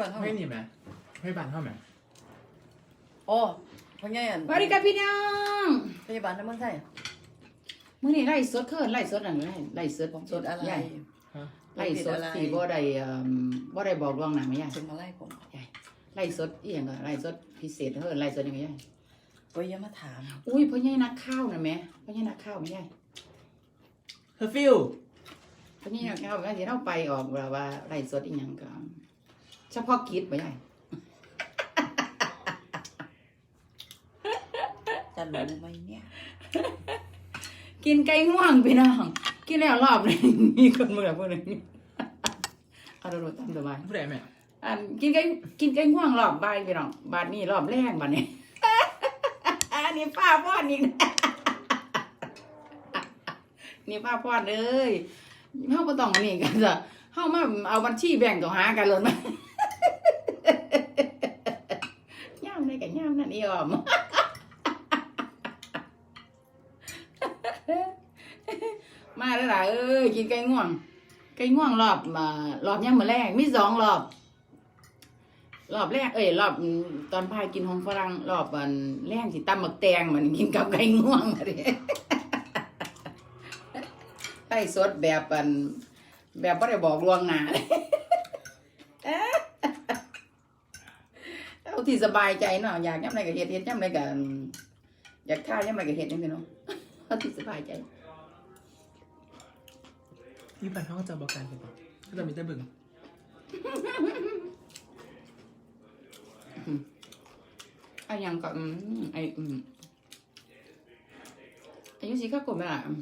บ้านเท่าให้นี่ไหมให้บานเท่าไหมโอ้พ่อใหญ่อันสวัสดีครับพี่น้องพยาบาลในเมืองไทยมื้อนี้ไล่สดเคินไล่สดอันไล่ไล่สดผมสติดดอะไรใหญ่ฮะไล่สดที่บ่ได้เอ่อบ่ได้บอกล่วงหน้าไม่ใหญ่ถึงมาไล่ผมใหญ่ไล่สดอีหยังก็ไล่สดพิเศษเฮินไล่สดยังไงใหญ่ก็อยังมาถาม อุ้ยพ่อใหญ่นักข้าวน่ะแม่พ่อใหญ่นักข้าวไม่ใหญ่เฮอร์ฟิลพ่อใหญ่นักข้าวก็สิเฮาไปออกว่าว่าไล่สดอีหยังก็ เฉพาะกิจบ่ใหญ่จะรู้ไหมเนี่ย กินไก่ง่วงพี่น้อง กินแล้วรอบหนึงมีคนมื้อละมื้อหนึงเอาดูๆตามสบาย ผู้ใดแม่อันกินไก่กินไก่ง่วงรอบบ่ายพี่น้องบาดนี้รอบแรกบาดนี้ อันนี้ป้าพ่อนอีกนะนี่ป้าพ่อนเลยเฮาบ่ต้องอันนี้กันจ้ะเฮามาเอาบัญชีแบ่งต่อหากันเลยมา ย่ามได้ กันย่ามนั่นอีออมมาแล้วล่ะเอ้ยกินไก่ง่วง ไก่ง่วงรอบมารอบย่ำมือแรกมีสองรอบ รอบแรกเอ้ยรอบตอนพายกินของฝรั่งรอบอันแรกสิตำหมักแตงมันกินกับไก่ง่วงมาดิไล่สดแบบอันแบบไม่ได้บอกลวงหนาเอา ที่สบายใจเนาะอยากย่ำไรก็เฮ็ดเฮ็ดย่ำไรก็อยากท่าย่ำไรก็เฮ็ดนี่พี่น้องเอาที่สบายใจนี่ปันเขาก็จะบอกกันกันปะก็จะมีแต่บึงอะยังก็อืมไออืมอายุสิข้ากดไม่ละอืม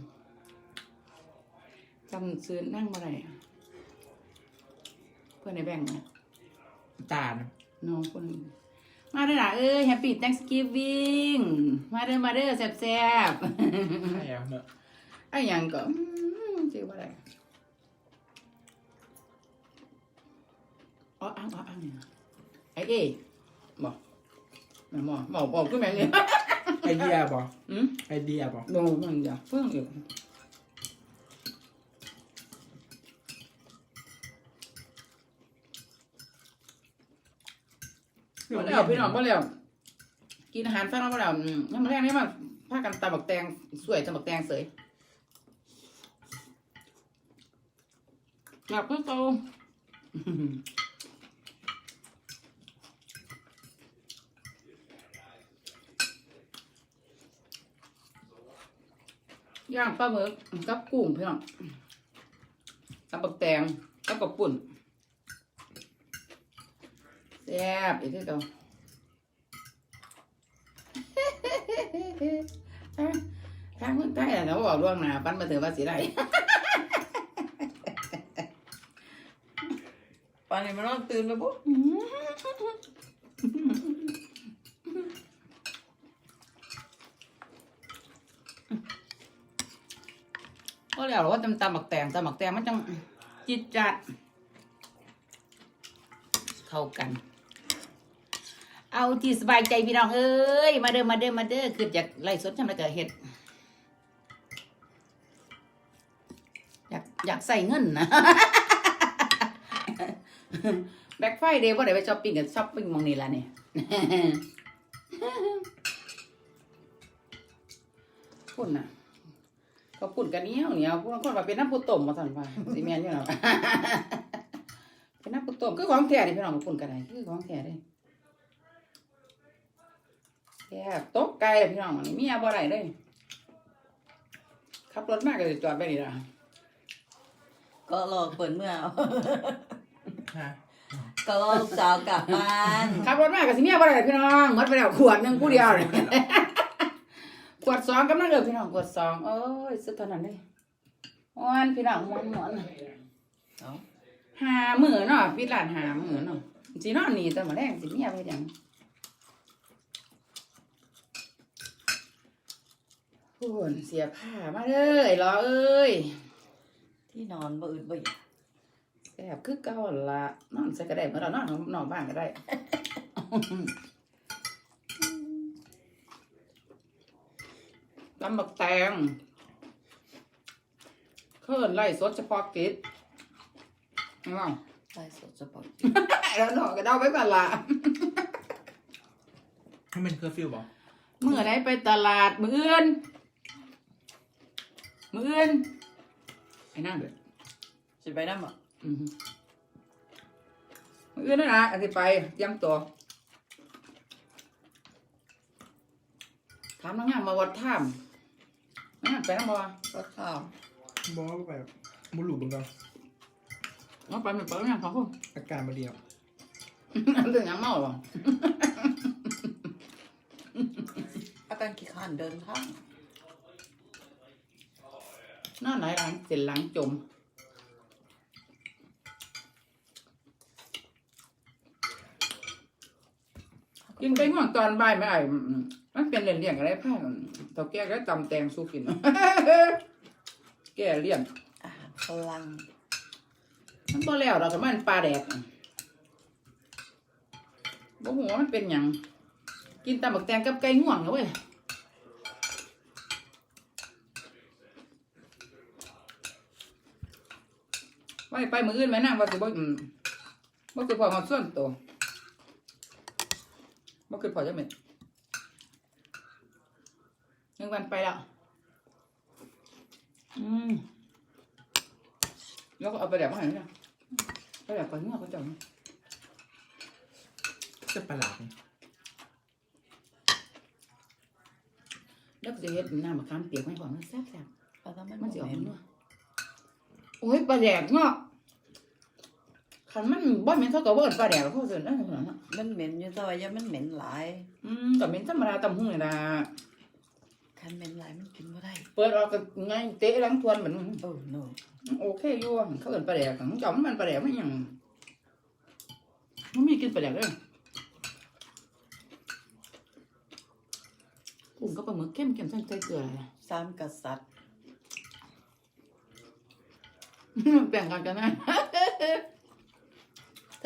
จำซื้อนั่งมาไรเพื่อนในแบ่งค์นะตาล น้องคนนี้ มาเด้อล่ะเอ้ย Happy Thanksgiving มาเด้อมาเด้อแซ่บใช่อะเนอะๆอะยังก็อืมชื่อว่าอะไรอ๋ออ้างอ๋ออ้างเนี่ยไอเอ๋บอกแม่หมอบอกบอกขึ้นมาเลยไอเดียบออืมไอเดียบอโนมันอย่าเพิ่งอ ยู่บ่แล้วพี่น้องบ่แล้วกินอาหารฝรั่งบ่แล้วอืมน้ำแรงนี่มาพากันตำบักแตงสวยตำบักแตงเสยอยากเพิ่งโตย่างปลาหมึกกับกุ้งพี่น้องกับบักแตงกับกับปุ่น แซ่บอีกทีเดียวทางเมืองไทยน่ะเขาบอกล่วงหน้าปันมาเถอะว่าสิได้ปานนี้มันนอนตื่นไปปุ๊บก็แล้วหรอว่าตำตำหมักแตงตำหมักแตงมันจังจิตจัดเข้ากัน เอาที่สบายใจพี่น้องเอ้ย มาเด้อ มาเด้อ มาเด้อคือจากไล่สดทำอะไรก็เฮ็ด อยากอยากใส่เงินนะแบ็คไฟเดย์ว่าได้ไปช้อปปิ้งกันช้อปปิ้งมองนี่ละเนี่ยพุ่นน่ะก็ปุ่นกันเนี้ยวเนียพวกคนว่าเป็นน้ำปูต้มมาสั่นว่าสิแม่นอยู่เนาะเป็นน้ำปูต้มคือของแท้นี่พี่น้องปุ่นกันได้คือของแท้เด้ แท้ตกไกลเลยพี่น้องอันนี้เมียบ่ได้เลยขับรถมากก็จะจอดไปนี่ล่ะก็รอเปิดเมื่อเอาฮะก็รอลูกสาวกลับบ้านขับรถมากก็สิเมียบ่ได้เลยพี่น้องหมดไปแล้วขวดหนึงผู้เดียวเลยขวดสองกำลังเด้อพี่น้องขวดสองโอ้ยสุดเท่านั้นเลยม่วนพี่น้องม่วนม่วนเอาหามือเนาะพี่หลานหามือเนาะสินอนนี่แต่มาแรงสิเมียไปยัง พูนเสียผ้ามาเลยรอเอ้ยที่นอนบ่อื่นบ่อยากแซ่บคือเก่าหั่นละนอนใส่ก็ได้เมื่อเรานอนนอนบ้านก็ได้ลำบักแตงเคลื่อนไล่สดเฉพาะกิจเอาใส่สดสปอร์ตแล้วหนอก็เดาไว้ก่อนละให้มันเคอร์ฟิวบอกเมื่อไหนไปตลาดมืออื่น มืออื่นไอ้นั่นเด้อสิไปน้ำอะอือฮึมืออื่นนั่นนะอันที่ไปเตรียมตัวถามน้องงามมาวัดถ้ำน้องงามไปน้ำบ่วะก็ข้าวบอกว่าแบบบุหรูบึงกันน้องไปไม่ไปน้องงามสองคนอาการมาเดียวเรื่องยังเมาหรออาการขี้ขานเดินทาง นอนไหนหลังเสร็จหลังจมกินไปง่วงตอนบ่ายไม่ไอ้อืมมันเป็นเลี่ยงๆอะไรพ่ายมันเท่าแก่ก็ตำแตงสู้กิน แก่เลี่ยงอาหารพลัง มันบ่แล้วเราก็มันปลาแดกบ่หัวามันเป็นหยังกินตำบักแตงกับไก่ง่วงนะเว้ย ไว้ไปมืออื่นไหมนะว่าสิบ่อืมบ่คือพอมาส่วนตัวบ่คือพอจะเหม็นหนึ่งวันไปแล้วอืมแล้วก็เอาไปแดกมาให้เนี่ยไปแดกก่อนเนื้อเขาจังจะประหลาดนี่แล้วก็จะเฮ็ดน้ำมะขามเปียกไว้ก่อนมันแซ่บปลาทำไมๆมัมันนสิจะออออกกมามาเนื้อโอ้ยปลาแดกเนาะ คันมันบ่แม่นเท่ากับว่าเอิ้นปลาแดกหรอกเขาเอิ้นนั่นน่ะมันเหม็นอยู่แต่ว่าอย่ามันเหม็นหลายอืมก็เป็นธรรมดาตำหุ่งนี่ล่ะคันเหม็นหลายมันกินบ่ได้ เปิดออกก็ไงเตะหลังทวนเหมือนโอ้โนโอเคอยู่เขาเอิ้นปลาแดกของเจ้ามันปลาแดกมันหยังมันมีกินปลาแดกเด้อกุ้งก็ปลาหมึกเข้มๆใส่เกลืออะไรสามกษัตริย์แบ่งกันกันนะเธ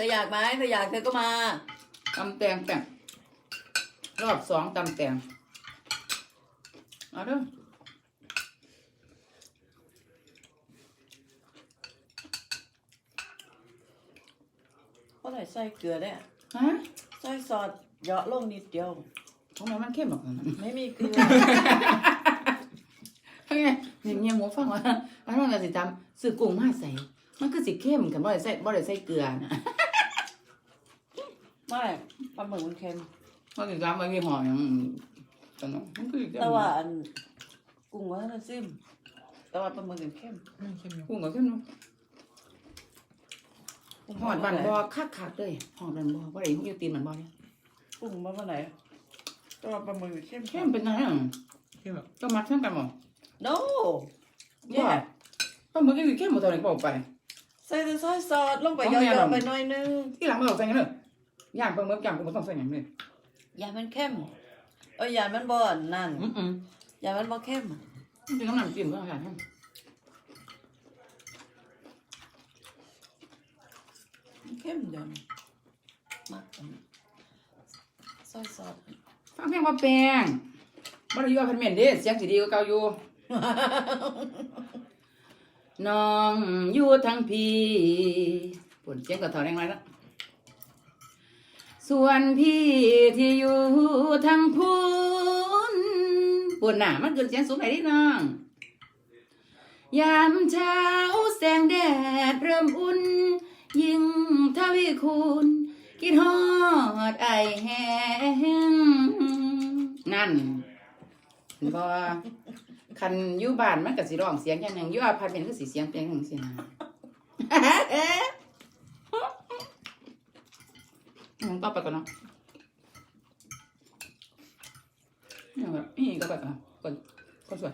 ออยากไหมเธออยากเธอก็มาตำแตงแป้งรอบสองตำแตงเอาเด้อเพราะไหนใส่เกลือได้ฮะใส่ซอสเหยาะลงนิดเดียว ทำไมมันเข้มหรอกไม่มีเกลือทำไงเนี่ยเมียหมูฟังว่าอันนั้นน่ะสิทำซื้อกุ้งมาใส่ มันก็สิเข้มกันบ่ได้ใส่บ่ได้ใส่เกลือนะ ไม่ปลาหมึกมันเค็มมันสิทำมันมีหอมอย่างกันเนาะมันก็สิเข้มแต่ว่าอันกุ้งว่าน่ะซิมแต่ว่าปลาหมึกมันเค็มไม่เข้มอยู่กุ้งก็เข้มเนาะหอดบันบ่คักๆเลยหอดบันบ่บ่ได้ฮู้อยู่ตีนมันบ่เนี่ยกุ้งมาเมื่อไหร่แต่ว่าปลาหมึกมันเค็มเข้มเป็นไงอะเข้มแบบก็มักเข้มกันบ่ no แย่ปลาหมึกก็สิเข้มบ่เท่าไหร่ก็บอกไป ใส่แต่ซอยซอสลงไปของเหแม่ยาะน่ะๆไปหน่อยนึงที่หลังมาเอาใส่กันเนอะ ย่างปลาหมึกย่างกูบ่ต้องใส่หยังเลยอย่ามันเข้มเอ้ยอย่ามันบ่อนนั่นอืออืออย่ามันบ่เข้มมันเป็นน้ำน้ำจิ้มก็เอาอย่างนั้นมันเข้มเดี๋ยวนี้มากอันนี้ซอยซอสฟังเพลงว่าแป้งบ่ได้อยู่อพาร์ตเมนต์เด้เสียงสิดีกว่าเก่าอยู่ น้องอยู่ทั้งพี่ปวดเสียงก็ถอดแรงไรแล้ว ส่วนพี่ที่อยู่ทั้งพูนปวดหนามันเกินเสียงสูงไหนดิน้อง ยามเช้าแสงแดดเริ่มอุ่น ยิ่งทวีคูณคิดฮอดไอแห้งนั่นเห็นบ่คันอยู่บ้านมันก็สิร้องเสียงอย่างหนึงอยู่อพาร์ตเมนต์ก็สิเสียงเพลงจังซี่นะม ต่อไปก่อนนะนี่แบบนี่ก็แบบอะก่อนก่อนสวย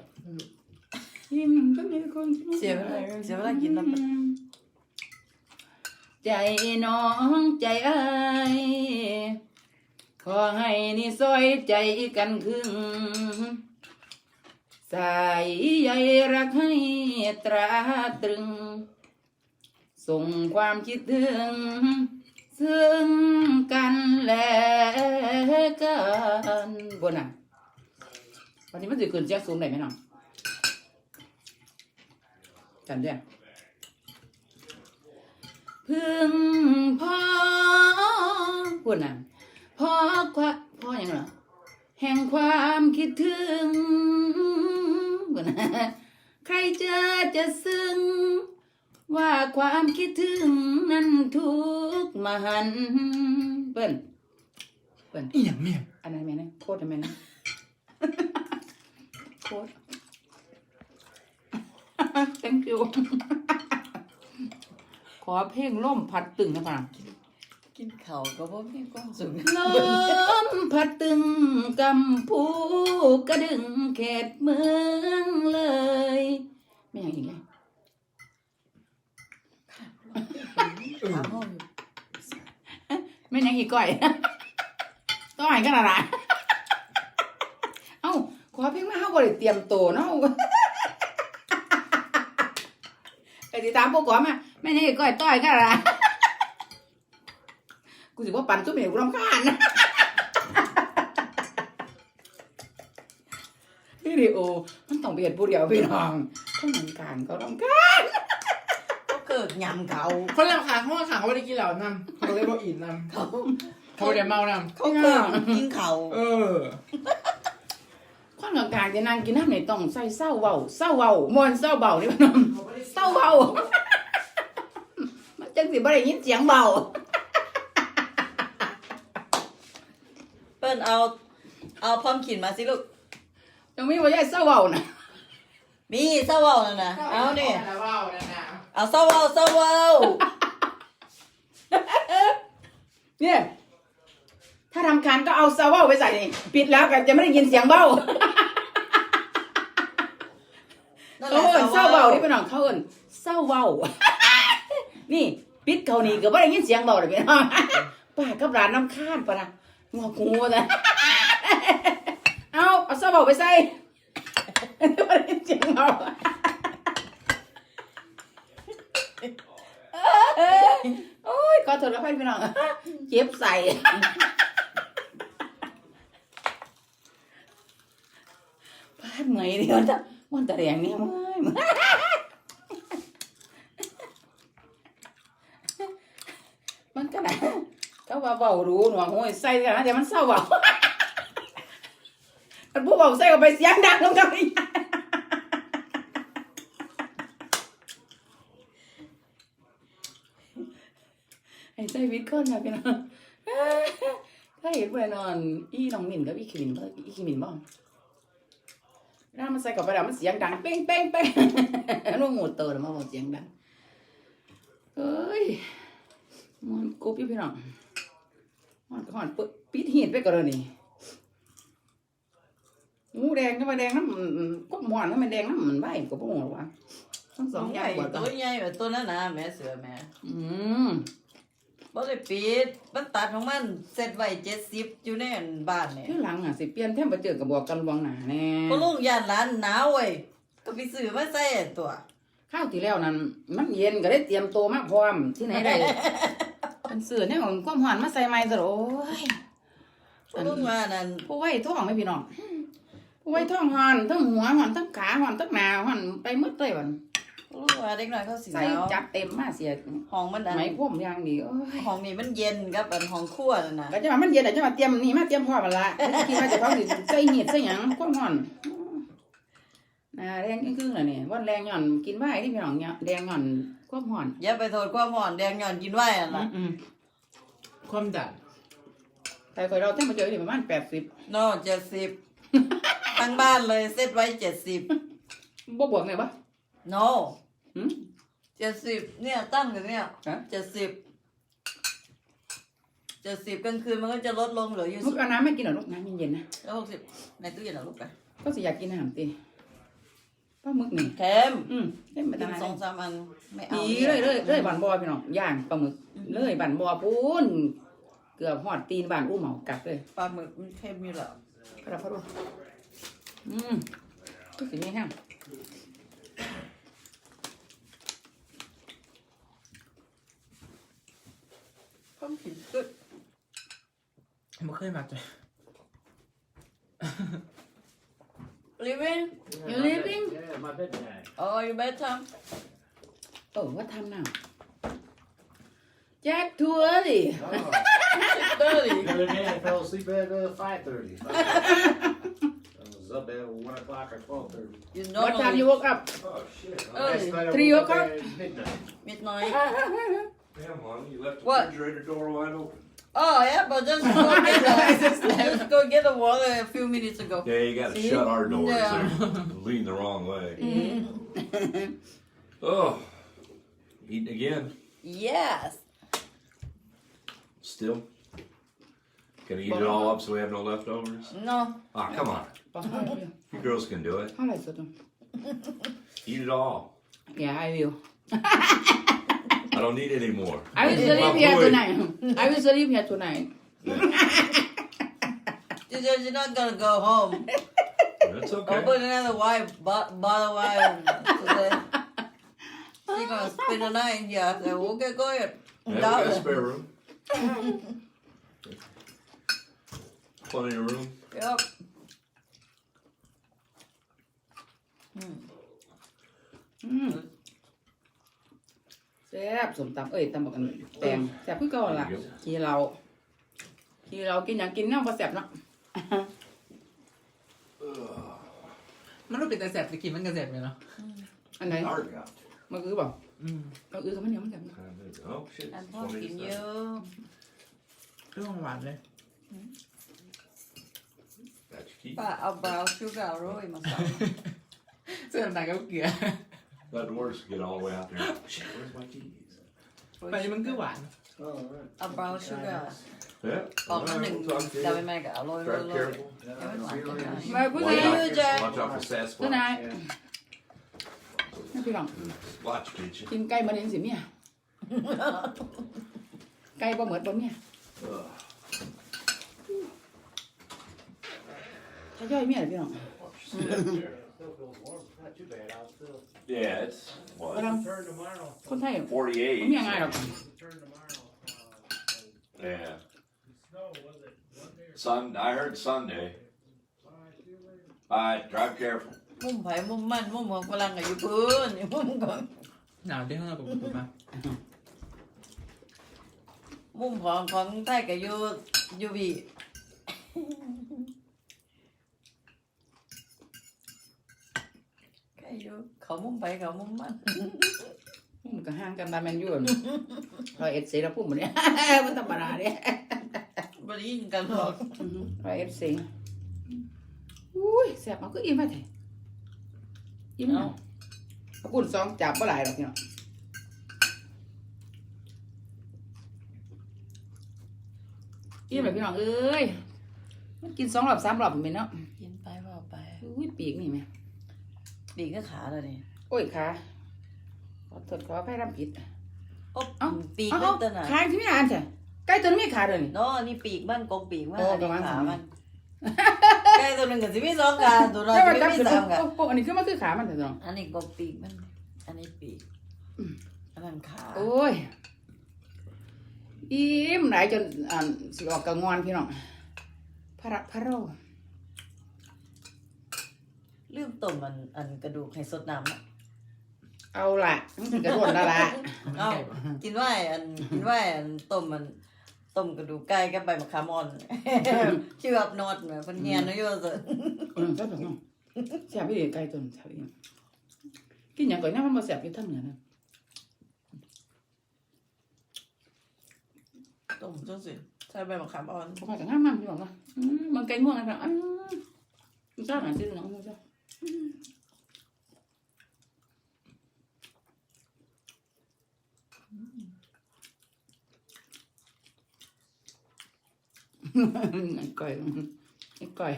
ยิ้มก็มีคนเสียเวลาเสียเวลากินน้ำใจน้องใจเอ้ยขอให้นี่ซอยใจกันครึ่งสายใยรักให้ตราตรึง ส่งความคิดถึง ซึ่งกันและกันบนน่ะวันนี้มันจะเกินแจ็คซูมได้ไหมน้องกันเด้อพึ่งพ่อพูดนะพ่อควะพ่ออย่างเหรอแห่งความคิดถึงพูดนะใครเจอจะซึ้ง ว่าความคิดถึงนั้นทุกมหันต์เปิ้นเปิ้นอีหยังแม่อันนั้นแม่นะโคตรแม่นะโคตร thank you ขอเพลงล่มพัดตึงนะป่ะกินข้าวก็บ่มีความสุขลมพัดตึงกำพูกระดึงเขตเมืองเลย ไม่อย่างอีกเลย ถาห้องไม่ยังอีกก่อยต้องอ่านกันอะไรเอ้าขอเพลงมาเฮาบ่ได้เตรียมโตเนาะไอ้ที่ตามพวกก่อมาแม่ยังอีกก่อยต้อยกันอะไรกูสิว่าปั่นจุ๊บเหนียวกูรำคาญนะวิดีโอมันต้องเบียดผู้เดียวพี่น้องเขาเหมือนกันเขารำคาญ ก็เกิดยำเขา คนลำคาญเขาว่าขาเขาไม่ได้กินเหล้านำเขาเลยบอกอินนเขาำเขาไม่ได้เมานเขาเกิดกินเขาวำเออคนกลางๆจะนั่งกินน้ำในต้องใส่เศร้าเบาเศร้าเบามวนเศร้าเบานี่พี่น้องเศร้าเบามันจังสิบ่ได้ยินเสียงเบาเปิ้นเอา เอาพร้อมขินมาสิลูกยังมีบ่ได้เศร้าเบานะมีเศร้าเว้านั่นน่ะเอานี่แล้วว้าวนั่นนะ เอาเศร้าเว้าเศร้าเว้าเนี่ย ถ้าทำคานก็เอาเศร้าเบาไปใส่นี่ปิดแล้วก็จะไม่ได้ยินเสียงเบานั่นแหเขาละเอิ้นเศร้าเบานี่พี่น้องเขาเอิ้นเศร้าเบานี่ปิดเขานี่ก็บ่ได้ยินเสียงเบาเลยพี่น้องป้ากับร้านน้ำข้านปะนะงอกูนะเอาเอาเศร้าเบาไปใส่บ่ได้ยินเสียงเบา โอ้ยขอโทษแล้วพี่น้องเจ็บใส่พลาดเหมยเดียวจ้ะมันตะแรงเนี่ยมื่อยเมื่อยมันก็นะก็ว่าเบารู้หนวกโอ้ยใส่กันนะแต่มันเศร้าเบามันผู้เบาใส่ก็ไปเสียงดังลงกันอีกไอ้ใส่วิทย์ก้นนะพี่น้องถ้าเห็นเพื่อนนอน อีน้องหมิ่นกับอีขิมินบ่อีขิมินบ้างร่างมันใส่กับไปแล้วมันเสียงดังเป้งเป้งเป้งนุ่งหูเตอแล้วมาบอกเสียงดังเอ้ยมันกรุบอยู่พี่น้องมันก็หอนเปิดปิดหีดไปก่อนเลยนี่หมูแดงก็มาแดงน้ำก็หมอนก็มาแดงน้ำมันใบก็บ่งหรอกวะทั้งสสอองงอใหย่างญ่กว่ากัตันวใหญ่แบบตัวนั้นนะแม่เสือแม่อืม บ่ได้ปิดมันตัดของมันเสร็จไว้70อยู่ในบ้านเนี่ยที่หลังอะสิเปลี่ยนแทมไปเจอกับบอกกันลวงหนาแน่พอลุงย่านร้านหนาวเว้ยก็ไปซื้อมาใส่ตัวข้าวที่แล้วนั้นมันเย็นก็ได้เตรียมตัวมาพร้อมที่ไหนได้เป็นเสือเนี่ยของความหวานมาใส่ไม้ซะโอ้ยพอลุงว่านั่นผู้ไว้ท้องไหม่พี่น้องผู้ไว้ท้องหอนทั้งหัวหอนทั้งขาหอนทั้งหน้าหอนไปหมดเลยวัน พอลุงว่าเด็กน้อยเขาสิหใส่นาวจัดเต็มมาเสียห้องมันอันไหมพรมอย่างดีโอ้ยห้องนี้มันเย็นกับอันห้องครัวนั่นน่ะก็จะมามันเย็นอะจะมาเตรียมนี่มาเตรียมพร้อมมันละคิดว่าจะพร้อมสิใส่เหียดใส่หยังความหอนน่าแรงครึ่งๆเลยนี่วันแรงหย่อนกินไว้ที่พี่น้องเนี่ยแรงหย่อนความหอนอย่าไปโทษความร้อนแดงย้อนกินไว้นั่นล่ะอืมความดันๆแต่คอยเราเท่ามาเจอที่ประมาณแปดสิบโน่70ทั้งบ้านเลยเซตไว้70บ่บวกไงปะ โน่หืม70เนี่ยตั้งอยู่เนี่ยฮะ70 70กลางคืนมันก็จะลดลงเหลืออยู่ลูกเอาน้ำไม่กินเหรอลูกน้ำเย็นๆนะ แล้วหกสิบในตู้เย็นเหรอลูกไปก็สิอยากกินอาหารตีปลาหมึกนี่เค็มอืมเล่นไปกิตั้งนนานสองสามอันไม่เอาปีเลยเลยเลยบันบอพี่น้องย่างปลาหมึกเลยบันบอปูนเกือบหอดตีนบ้านอู้เหมากัดเลยปลาหมึกมันเค็มอยู่แล้วกระดับพะโล้อืมก็สินี่ฮะข้าวผิดก็ไม่เคย มาจ้ะลิวินอยู่ลิฟวิ่ง Yeah, my bedtime. อ๋อ you better เออว่าทำน่ะ Jack too early Oh, Dirty. the other day I fell asleep at uh, five thirty. I was up at one o'clock or twelve thirty. You What time normally you woke up Oh shit! Early. Last night I Three woke up o'clock? at midnight. midnight. Damn, Lonnie, you left the What? refrigerator door wide open. Oh yeah, but just go get the, just go get the water a few minutes ago. Yeah, you gotta See? shut our doors. Yeah. They're the wrong way. Mm-hmm. Oh, eating again. Yes. Still. Gonna eat it all up so we have no leftovers? No. Ah, come on. You girls can do it. you. Eat it all. Yeah, I will. I don't need any more. I was leaving here tonight. I was leaving here tonight. Because you're not gonna go home. That's okay. Open another wife, bo- bottle of wine. You're gonna spend the night here. I said, okay, go ahead. going. we got a spare room. Plenty of room. Yep. Mm. mm. ซ่บสมตำเอ้ยตำบักอันแตงแซ่บคือเก่าล่ะ There you go. ขี่เราขี่เรากินอย่างกินน้ำปลาแซ่บเนาะมันรู้เป็นแต่แสบจะกินมันกระแสบเลยเนาะอันไหน Hard got. มันคือเปล่าอืมมันคือกับมันเหนียวมันแซ่บเนาะ Oh, shit. I'm it's talking 27. you. เครื่องหวานเลย Got your key. ป้าเอาบราวน์ชูการ์โรยมาใส่ เสื้อหนังกับเกลือ Let the worst get all the way out there. Oh, shit, where's my keys? ไปมันคือหวาน Oh, right. เอาบราวน์ชูการ์ Yeah. ออกมาหนึ่ง We'll talk to จะ you. ไปแม่กับอร่อย Drive เลย careful. Yeah, Everyone see you can later. have- มาพูด Watch เลย out, Jack. watch out for ตัวไหน Sasquatch. นี่พี่น้อง Watch, bitch. กินไก่มาเรียนสิเมียไก่บ่เหมือนบ่เมีย Ugh. ถ้าย่อยเมียเลยพี่น้อง Still feels warm. Not too bad. I'll still Yeah, it's กำ what? ลัง turn tomorrow. คนไทย 48. ไม่มียังไงหรอก Turn tomorrow. Yeah. Snow was it Monday or Sun. I heard Sunday. All right, drive careful. มุมไผ่มุมมันมุมของฝรั่งกับอยู่พื้นอยู่มุมก่อน หนาวเด้งข้างนอกกับผมมา มุมของของไทยกับอยู่อยู่บีก็อยู่ เขามุมไผ่เขามุมมันมันก็ห่างกันบ้านแมนยูนร้อยเอ็ดสีแล้วพูดหมดเนี่ยมันธรรมดาเนี่ยบริยินกันหรอกร้อยเอ็ดสีอุ้ยแซ่บเอาก็อิ่มไปเถอะอิ่มเนาะเอาปุ่นสองจับบ่หลายหรอกพี่น้องอิ่มเลยพี่น้องเอ้ยมันกินสองรอบสามรอบเป็นเนาะกินไปเปล่าไปอุ้ยปีกนี่ไหม ปีกก็ขาเลยนี่โอ้ยขาขอโทษขออภัยรำผิด โอ้เอ้า ปีกเอ้ามันเอ้าตัวไหนขาที่ไม่อ่านใช่ไก่ตัวนี้ไม่ขาเลยนี่ เนาะนี่ปีกมันกงปีกมันโอ้อันนี้ประมาณขาสามมันไก่ตัวหนึ่งกับสิมีสองขาตัวน้อยแต่สิว่าจับมีเป็นสามขาโอ้อันนี้คือมันคือขามันเถอะน้องอันนี้กงปีกมัน อันนี้ปีกอันนั้นขาโอ้ยอิ่มหลายจนอ่านสิออกกระงอนพี่น้องพระพระโร ลืมต้มมันอันกระดูกให้สดน้ำนะเอาละมันถึงกระโดดและละเอ้ากินว่าอันกินว่าอันต้มมันต้มกระดูกไก่กับใบมะขามอ่อนชื่ออับนอดเหมือนเพิ่นเฮียนเนาะโยซะอืมแซ่บน้องแซ่บพี่เดียไก่ตัวนี้แซ่บอีกกินอย่างก่อนเนี่ยมันมาแซ่บอยู่ทั้งเหนือนะต้มจังสิใส่ใบมะขามอ่อนพวกมันจะง่ายมากพี่บอกว่าอืมมันไก่ง่วงนะพี่น้องอืมมันชอบหนังซื้อน้องมัน ชอบไอ้ก่อยไอ้ก่อย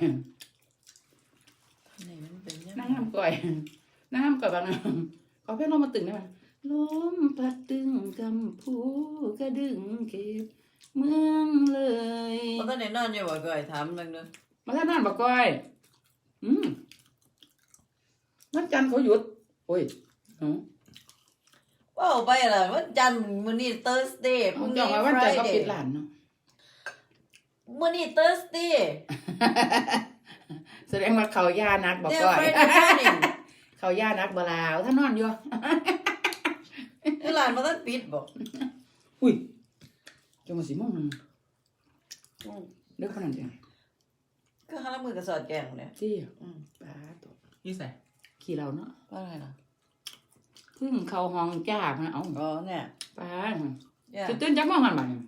นี่มันเป็นยังไงนั่งทำก่อยนั่งทำก่อยบางนะขอเพื่อนลมมาตึงได้ไหมลมพัดตึงกำพูกระดึงเก็บเมืองเลยบ่ทันได้นอนอยู่บ่ก่อยถามนึงเด้อมาท่านนั่นบอกก้อย อืม วันจันทร์เขาหยุดโอ้ยเนาะว้าวไปล่ะวันจันทร์มื้อนี้ Thursday พเขารุ่งจอนี้งไว้วันจันทร์เขาปิด Friday ร้านเนาะ มื้อนี้ Thursday แสดงว่าเขาย่านักบอก They're ก้อย Friday morning เขาย่านักบลาวท่านนอนอยู่นี่ร้านบ่ทันปิดบ่อุ้ยจนมาสิโมงหนึงอืมเด็กคนนั้นเดียวก็ข้างละมือกระสอดแกงเนี่ยที่อืม ป้าตัวนี่ใส่ ขี่เราเนาะว่าอะไรล่ะเพิ่งเข้าห้องจ้าพนะเอาอ๋อเนี่ยป้าย่าจะตื่นจักโมงหันบ่เนี่ย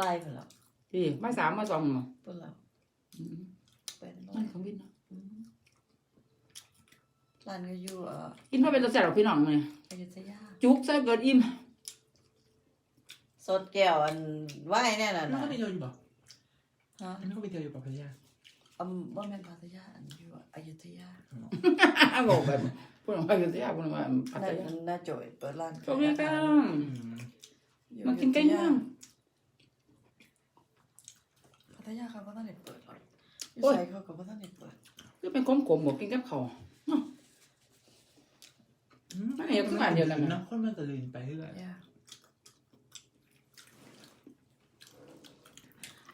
บายไปแล้วที่บ่ายสามบ่ายสองบ่เพิ่นแล้วอืมเป็นมันของวินเนาะอืมร้านก็อยู่เอ่อกินพ่อเป็นตัวแซ่บหรอกพี่น้องมื้อนี้อยุธยาจุกใส่เกิดอิ่มสดแก้วอันไหว้เนี่ยน่ะแล้วนะก็ไปเที่ยวอยู่บ่ฮะอันนี้ก็ไปเที่ยวอยู่ป่ะพัทยา อำบ่แม่นพัทยาอันอยู่อยุธยาบอกแบบพูดออกมาคือสิพูดออกมาพัทน่ายาน่าจ่อยเปิดร้านโชคดีจังอืมอยู่มากินไก่ย่างพัทยาเขาก็ต้องได้เปิดหรอกอยู่โอ้ยไสเขาก็บ่ต้องได้เปิดคือเป็นขมขมๆบอกกินกับข้าวไม่เห็นคือบ้านเดียวกันนะเนาะคนมันก็ลืมไปเรื่อย ย่า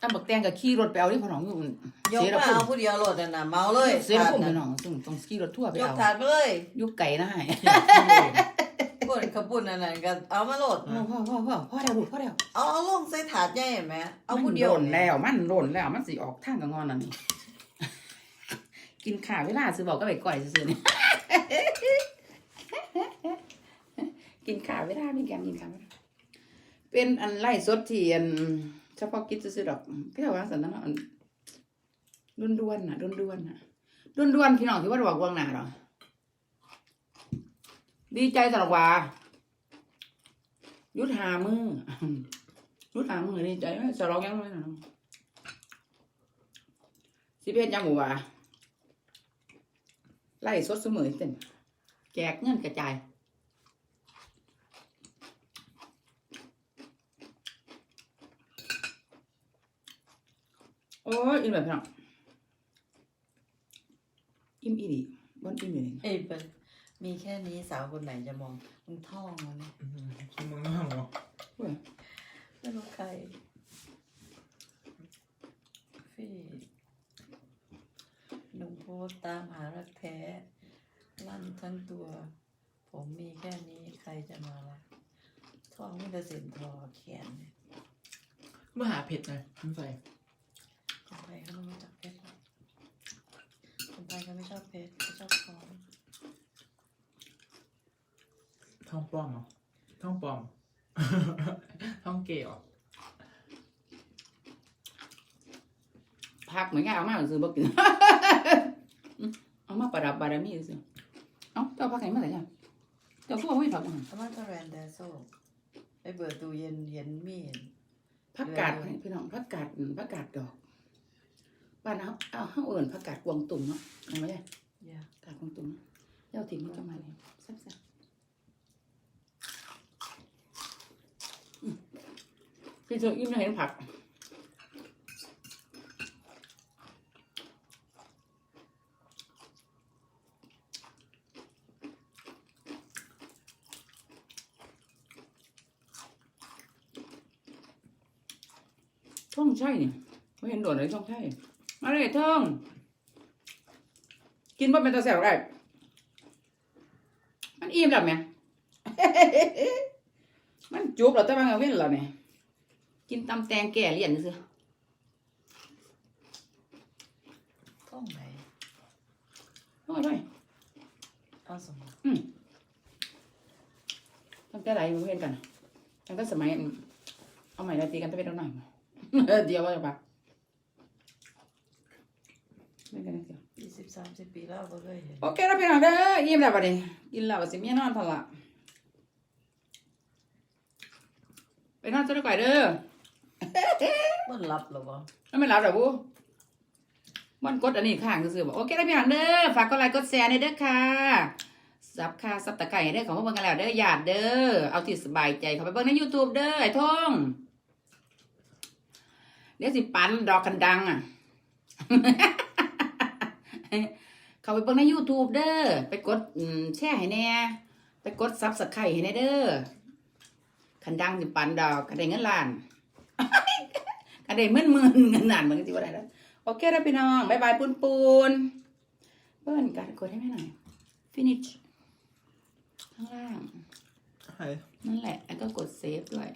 ตำบักแตงกับขี่รถไปเอาที่พ่อน้องอยู่ยกเสียมาละพุ่เอามผู้เดียวโหลดน่ะนะเมาเลยเสียละพุ่มถาดพี่น่ะน้องซึ่งต้องขี่รถทั่วร์ไปยกเอาถาดไปเลยยุกไก่นะให้ปุ่นขาวปุ่นอันนั้นก็เอามาโหลด พ่อพ่อพ่อพ่อพ่อเดียวลูกพ่อเดียวเอาเอาลงใส่ถาดใหญ่เห็นไหมเอามันผู้เดียวหล่นแล้วมันหล่นแล้วมันสิออกทางกับงอนนั่นนี่กินขาเวลาซื้อบอกก็ไปก่อยซื้อๆนี่กินขาเวลามีการกินขาเวลาเป็นอันไล่สดที่อันเฉพาะกิจซื้อดอกก็จะว่าสันนั้นเนาะอันด้วนๆน่ะด้วนๆน่ะด้วนๆพี่น้องที่ว่าบอกวางหนาหรอดีใจสำหรับว่ายุทธหามือยุทธหามือดีใจไหมสลองยังไม่นะสิเพชยังบอกว่าไล่สดเสมอเต็มแจกเงินกระจาย โอ้ยอิ่มแบบพี่น้องอิ่มอีดีบอนอิ่มอยู่นี่เอ้ยเป็นมีแค่นี้สาวคนไหนจะมองมึงท่องมาเนี่ยๆอืมกินเมึงนอกเนาะไม่รู้ใครฟี่หนุ่มโพสต์ตามหารักแท้ ลั่นทั้งตัว ผมมีแค่นี้ใครจะมาละท่องไม่ได้สินทอเขียนเนี่ยมาหาเผ็ดหน่อยไม่ใส่ คนไทยเขาไม่รู้จักเพชรหรอกคนไทยเขาไม่ชอบเพชรเขาชอบทองท่องปลอมเหรอท่องปลอม ท่องเก๋เหรอพักเหมือนกันเอามาซื้อบ่กิน เอามาประดับบารมีซื้อเอ้าเจ้าพักไหนมาไหนเนี่ยเจ้าพวกไม่พักมั้งอามาตะแรนแดโซไปเปิดตู้เย็นเย็นมีดพักกาดพี่น้องพักกาดพักกาดดอก บ้านเอาเอาเฮาเอิ้นพักกาดกวางตุ่มเนาะเอาไว้เลยอย่ากาดกวางตุ่มเนาะเจ้าถิ่นมันจะมาเนี่ยแซ่บๆอืมพี่เจออิ่มแล้วเห็นผักท่องใช่เนี่ยไม่เห็นโดดเลยท่องใช่ มาเลยท่องกินบ่เป็นตาแสบได้มันอิ่มแล้วแม่มันจุบแล้วแต่ว่าเอาเว้นแล้วเนี่ยกินตำแตงแก่เลี่ยนซื้อท่องไหนโอ้ยไปเอาสมมติตั้งแต่ไหนมาเว้นกันตั้งแต่สมัยอันเอาใหม่ได้ตีกันตั้งแต่หน่อยเออเดียวว่าจะปะ ไม่กันนะเดียวยี่สิบสามสิบปีแล้วก็เคยเห็นโอเคแล้วพี่น้องเด้อยิ้มแล้วบัดนี้กินแล้วสิเมียนอนทันละไปนอนจะได้ก่อยเด้อมันรับหรอวะแล้วไม่รับหรอบูมันกดอันนี้ข้างซื่อๆบอกโอเคแล้วพี่น้องเด้อฝากกดไลค์กดแชร์ในเด้อค่ะซับค่ะซับตะไคร้เด้อของพวกเบิ่งกันแล้วเด้อหยาดเด้อเอาที่สบายใจเขาไปเบิ่งใน YouTube เด้อไอ้ทองเดี๋ยวสิปันดอกกันดังอะ เขาไปเบิ่งใน YouTube เด้อไปกดอืมแชร์ให้แหน่ไปกดซับสไครต์ให้แหน่เด้อคันดังสิปันดอกกันได้เงินล้านกันได้หมื่นหมื่นเงินล้านมันก็สิว่าได้แล้วโอเคแล้วพี่น้องบ๊ายบายปูนปูนเบิ้ลกันกดให้แม่หน่อย finish ข้างล่างใช่นั่นแหละแล้วก็กดเซฟด้วย